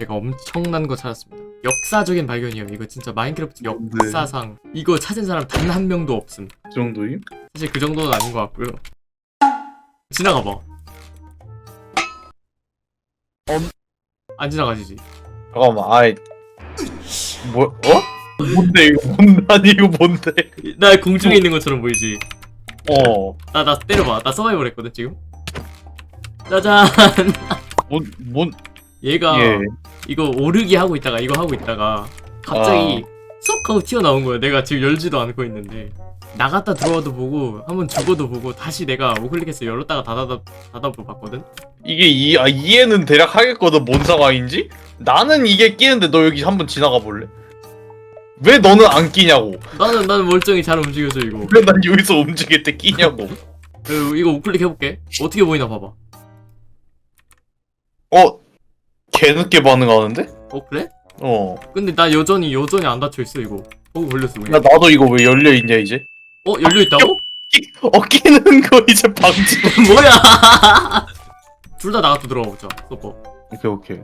제가 엄청난 거 찾았습니다. 역사적인 발견이에요. 이거 진짜 마인크래프트 역사상 이거 찾은 사람 단 한 명도 없음. 그 정도임? 사실 그 정도는 아닌 것 같고요. 지나가 봐. 안 지나가지지. 잠깐만 아이 뭐 어? 뭔데 이거 뭔 아니 이거 뭔데 나 공중에 있는 것처럼 보이지. 어 나 나 때려봐. 나 서바이벌 했거든 지금. 짜잔. 뭔, 뭔, 얘가 예. 이거 오르기 하고 있다가 이거 하고 있다가 갑자기 쏙 하고 튀어나온 거야. 내가 지금 열지도 않고 있는데 나갔다 들어와도 보고 한번 죽어도 보고 다시 내가 우클릭해서 열었다가 닫아다 닫아보 봤거든. 이게 이, 아, 이해는 대략 하겠거든 뭔 상황인지? 나는 이게 끼는데 너 여기 한번 지나가 볼래? 왜 너는 안 끼냐고 나는 나는 멀쩡히 잘 움직여서 이거. 왜 난 여기서 움직일 때 끼냐고 그, 이거 우클릭 해볼게. 어떻게 보이나 봐봐. 어? 개늦게 반응하는데? 어 그래? 어. 근데 나 여전히 여전히 안 닫혀 있어 이거. 보고 걸렸어 야, 그냥. 나도 이거 왜 열려 있냐, 이제? 어 열려 있다고? 끼, 어, 끼는 거 이제 방지. 뭐야? 둘 다 나갔다 들어가 보자. 서버. 오케이, 오케이.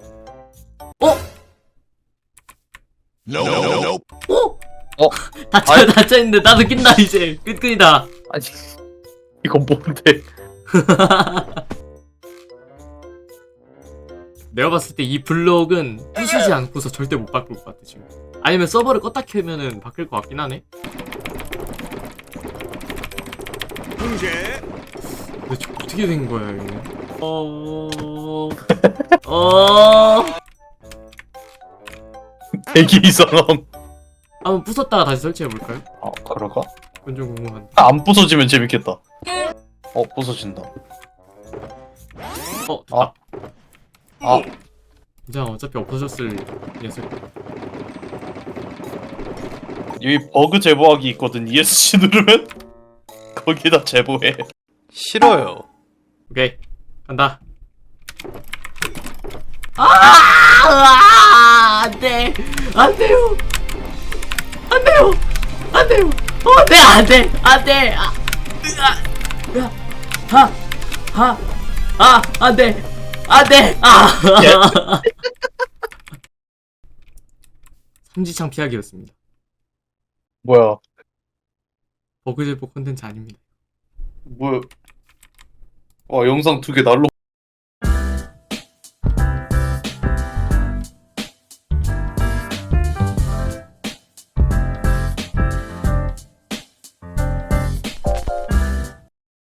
No, no, no. 어? 어? 닫혀 아이. 닫혀 있는데 나도 낀다 이제 끝끝이다. 아니, 이거 뭔데? 내가 봤을 때 이 블록은 부수지 않고서 절대 못 바꿀 것 같아 지금. 아니면 서버를 껐다 켜면은 바뀔 것 같긴 하네. 근데 저 어떻게 된 거야 이거? 어... 어... 되게 이상함. 한번 부쉈다가 다시 설치해 볼까요? 아, 그럴까? 그건 좀 궁금한데. 안 부서지면 재밌겠다. 어, 부서진다. 어, 아. 됐다. 아, 진짜 어차피 없어졌을 녀석. 여기 버그 제보하기 있거든. ESC 누르면? 거기다 제보해. 싫어요. 오케이. 간다. 아, 아, 안돼, 안돼요, 안돼요, 안돼요, 어, 네, 안돼, 안돼, 아, 으아, 하, 하, 아, 안돼, 안돼, 아. 삼지창 피하기였습니다. 뭐야? 버그 제보 콘텐츠 아닙니다. 뭐야? 와, 영상 두 개 날로